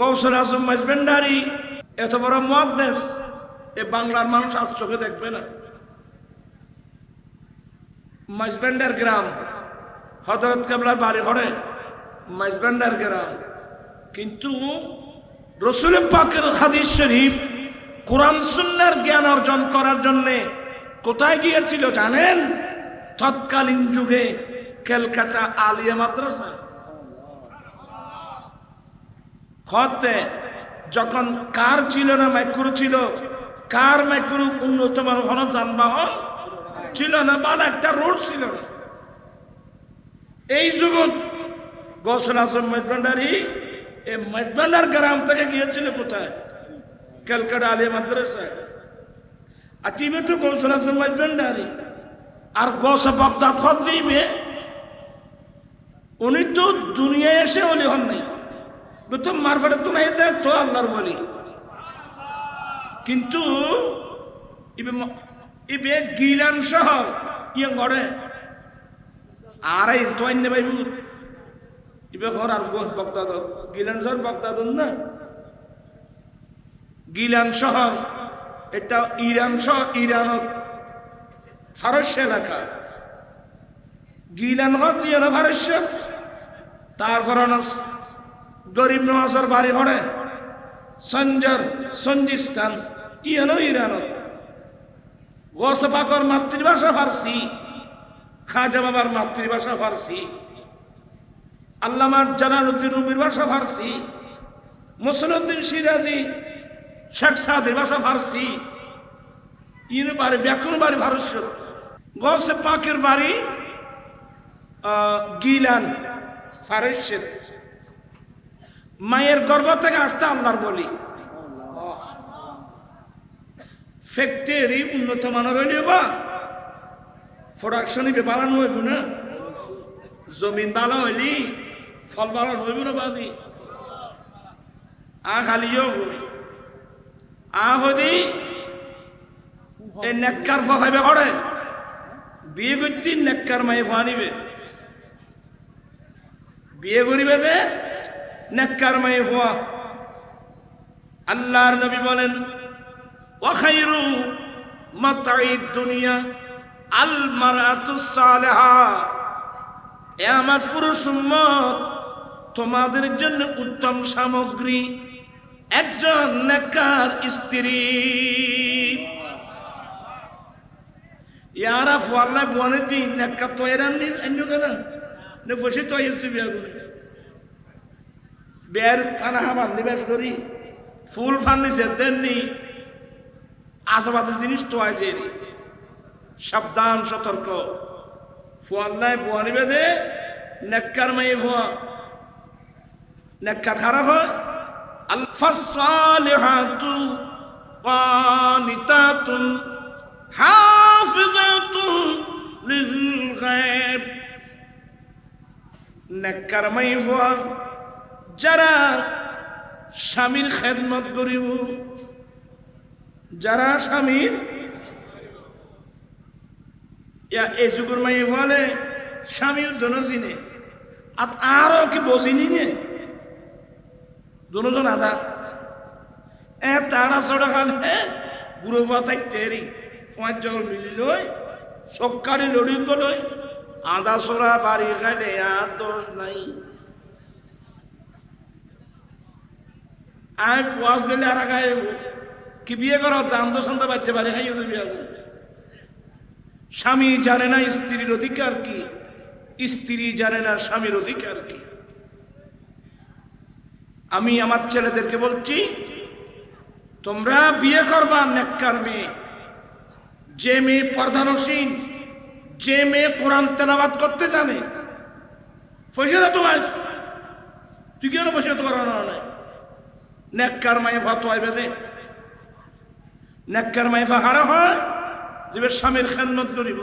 গৌসল আজম মাজবেন্ডারি এত বড় মহাদেশ এ বাংলার মানুষ আজ চোখে দেখবে না। মাজবেন্ডার গ্রাম হজরত কেবলার বাড়ি ঘরে মাজবেন্ডার গ্রাম। কিন্তু রসুল পাকের হাদিস শরীফ কোরআন সুন্নার জ্ঞান অর্জন করার জন্যে কোথায় গিয়েছিল জানেন? তৎকালীন যুগে ক্যালকাটা আলিয়া মাদ্রাসা। হতে যখন কার ছিল না মাইক্রো ছিল, কার মাইক্রো উন্নত মানের কোনো যানবাহন ছিল না বা একটা রোড ছিল না। এই যুগত গোসল আসম মেজবান্ডারি এই মেজবান্ডার গ্রাম থেকে গিয়েছিল কোথায়? ক্যালকাটা আলিয়া মাদ্রাসায়। আর চিবে তো গোসল আসম মেজবান্ডারি আর গোস বাগদাদ হত যাইবে উনি তো দুনিয়ায় এসে অলি হন নাই। তো মারফাটে তো নাই, তো আল্লাহর বলি। কিন্তু ইবে গিলান শহর ইয়ে গড়ে। আর এই তো অন্য বাইবু ইবে ঘর আর গো বক্তাদ গিলান শহর বক্তাদ না। গিলান শহর এটা ইরান শহর ইরান ফারস্য এলাকা। গিলান জিয়ান ফারস্য তারপর গরিব নওয়াজের বাড়ি ঘরে সঞ্জর সঞ্জিস্তান ইয়েনো ইরানো। গোসপাকর মাতৃভাষা ফার্সি, খাজা বাবার মাতৃভাষা ফার্সি আল্লামার জালালুদ্দিন রুমির ভাষা ফার্সি মুসলুদ্দিন সিরাজি, শেখ সাদির ভাষা ফার্সি ইয়ের বাড়ি ব্যাকুন বাড়ি ফারস্য গসে পাকের বাড়ি গিলান ফারস্যের মায়ের গর্ভ থেকে আসতে আল্লাহর বলি। ফ্যাক্টরি উন্নত মানের হইলে বা প্রোডাকশন ইবে বাড়ানো হইব না। জমিন ভালো হইলি, ফল বাড়ানো হইব না বাদি। আ খালিও হই। আ হদি এই নেককার ফাইবে করে বিয়ে করতে নেককার মায়ে ফানিবে বিয়ে করিবে দে নেককার মায়ে হওয়া। আল্লাহর নবী বলেন ওয়াখাইরু মাতাই দুনিয়া আল মারাতু সালেহা। এ আমার পুরুষ উম্মত, তোমাদের জন্য উত্তম সামগ্রী, একজন নেককার স্ত্রী। ইয়ারা ফুয়াল্লা বুয়ানে দি নেককার তো এরান নি অন্য কেন? বসে তো আইছি বিয়া করে বের খানা হাবার নিবেশ করি ফুল ফার্নিছে দেননি আশাবাদের জিনিস তো আছে সাবধান সতর্ক ফুয়াল্লায় বুয়ানি বেঁধে নেককার মাই ভুয়া নেককার খারাপ হয় আলফাসালিহাতু قانتات حافظات للغيب নেককার মাই ভুয়া যারা স্বামীর খেদমত করিব, যারা স্বামীর এই যুগের মাই বলে, স্বামীর দোনো চিনে আর আরও কি বসিনি নে দুজন আদা। এ তারা চড়া খালে বুড়ো পাতাই তেরি, পাঁচ জল মিলিল সকালে লড়ি গলই আদা সরা বাড়ি খাইলে আর দোষ নাই। আমি পোয়াশ গেলে আর কি বিয়ে করো দাম তো শান্ত বাচ্চা খাইও তুমি বিয়ে স্বামী জানে না স্ত্রীর অধিকার কি, স্ত্রী জানে না স্বামীর অধিকার কি। আমি আমার ছেলেদেরকে বলছি, তোমরা বিয়ে করবা, নেককার মেয়ে। যে মেয়ে প্রধানসীন যে মেয়ে কোরআন তেলাবাদ করতে জানে না তোমার তুই কেন পয়সা তো করানো নাই? নেককার মায়ে ফাতোয়াই বেদে নেককার মায়ে হয় যে স্বামীর খেদমত করিব।